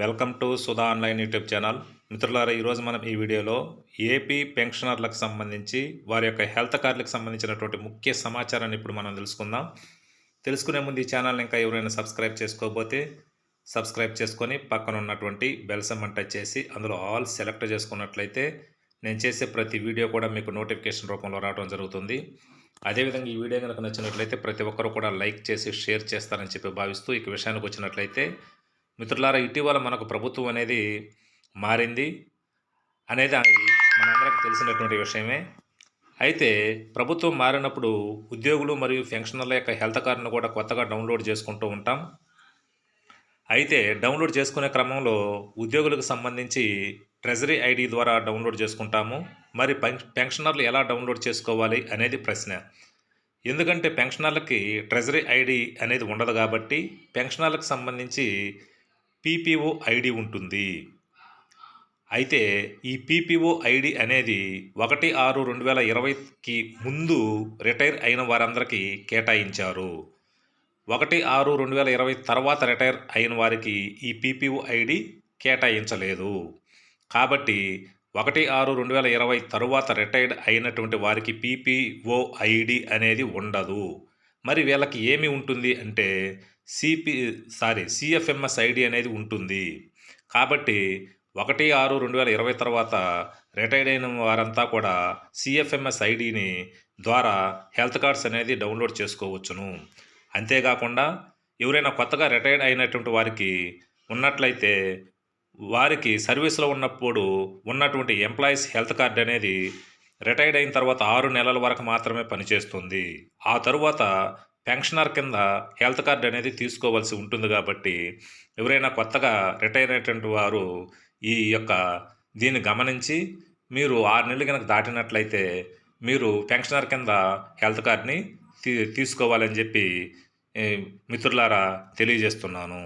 Welcome to Sudha online YouTube channel. మిత్రులారా ఈరోజు మనం ఈ వీడియోలో ఏపీ పెన్షనర్లకు సంబంధించి వారి యొక్క హెల్త్ కార్డులకు సంబంధించినటువంటి ముఖ్య సమాచారాన్ని ఇప్పుడు మనం తెలుసుకుందాం. తెలుసుకునే ముందు ఈ ఛానల్ ఇంకా ఎవరైనా సబ్స్క్రైబ్ చేసుకోకపోతే సబ్స్క్రైబ్ చేసుకొని పక్కన ఉన్నటువంటి బెల్ సమ్మన్ టచ్ చేసి అందులో ఆల్ సెలెక్ట్ చేసుకున్నట్లయితే నేను చేసే ప్రతి వీడియో కూడా మీకు నోటిఫికేషన్ రూపంలో రావడం జరుగుతుంది. అదేవిధంగా ఈ వీడియో కనుక నచ్చినట్లయితే ప్రతి ఒక్కరు కూడా లైక్ చేసి షేర్ చేస్తారని చెప్పి భావిస్తూ ఇక విషయానికి వచ్చినట్లయితే మిత్రులారా ఇటీవల మనకు ప్రభుత్వం అనేది మారింది అనేది మనందరికి తెలిసినటువంటి విషయమే. అయితే ప్రభుత్వం మారినప్పుడు ఉద్యోగులు మరియు పెన్షనర్ల యొక్క హెల్త్ కార్డును కూడా కొత్తగా డౌన్లోడ్ చేసుకుంటూ ఉంటాం. అయితే డౌన్లోడ్ చేసుకునే క్రమంలో ఉద్యోగులకు సంబంధించి ట్రెజరీ ఐడి ద్వారా డౌన్లోడ్ చేసుకుంటాము. మరి పెన్- పెన్షనర్లు ఎలా డౌన్లోడ్ చేసుకోవాలి అనేది ప్రశ్న. ఎందుకంటే పెన్షనర్లకి ట్రెజరీ ఐడి అనేది ఉండదు కాబట్టి పెన్షనర్లకు సంబంధించి పీపీఓ ఐడి ఉంటుంది. అయితే ఈ పీపీఓ ఐడి అనేది ఒకటి ఆరు రెండు వేల ఇరవైకి ముందు రిటైర్ అయిన వారందరికీ కేటాయించారు. ఒకటి ఆరు రెండు వేల ఇరవై తర్వాత రిటైర్ అయిన వారికి ఈ పీపీఓ ఐడి కేటాయించలేదు. కాబట్టి ఒకటి ఆరు రెండు వేల ఇరవై తరువాత రిటైర్డ్ అయినటువంటి వారికి పీపీఓ ఐడి అనేది ఉండదు. మరి వీళ్ళకి ఏమి ఉంటుంది అంటే సిపి సారీ సిఎఫ్ఎంఎస్ ఐడి అనేది ఉంటుంది. కాబట్టి ఒకటి ఆరు రెండు వేల ఇరవై తర్వాత రిటైర్డ్ అయిన వారంతా కూడా సిఎఫ్ఎంఎస్ ఐడిని ద్వారా హెల్త్ కార్డ్స్ అనేది డౌన్లోడ్ చేసుకోవచ్చును. అంతేకాకుండా ఎవరైనా కొత్తగా రిటైర్డ్ అయినటువంటి వారికి ఉన్నట్లయితే వారికి సర్వీస్లో ఉన్నప్పుడు ఉన్నటువంటి ఎంప్లాయీస్ హెల్త్ కార్డ్ అనేది రిటైర్డ్ అయిన తర్వాత ఆరు నెలల వరకు మాత్రమే పనిచేస్తుంది. ఆ తరువాత పెన్షనర్ కింద హెల్త్ కార్డ్ అనేది తీసుకోవాల్సి ఉంటుంది కాబట్టి ఎవరైనా కొత్తగా రిటైర్ అయినటువంటి వారు ఈ యొక్క దీన్ని గమనించి మీరు ఆరు నెలలు కనుక దాటినట్లయితే మీరు పెన్షనర్ కింద హెల్త్ కార్డ్ని తీ తీసుకోవాలని చెప్పి మిత్రులారా తెలియజేస్తున్నాను.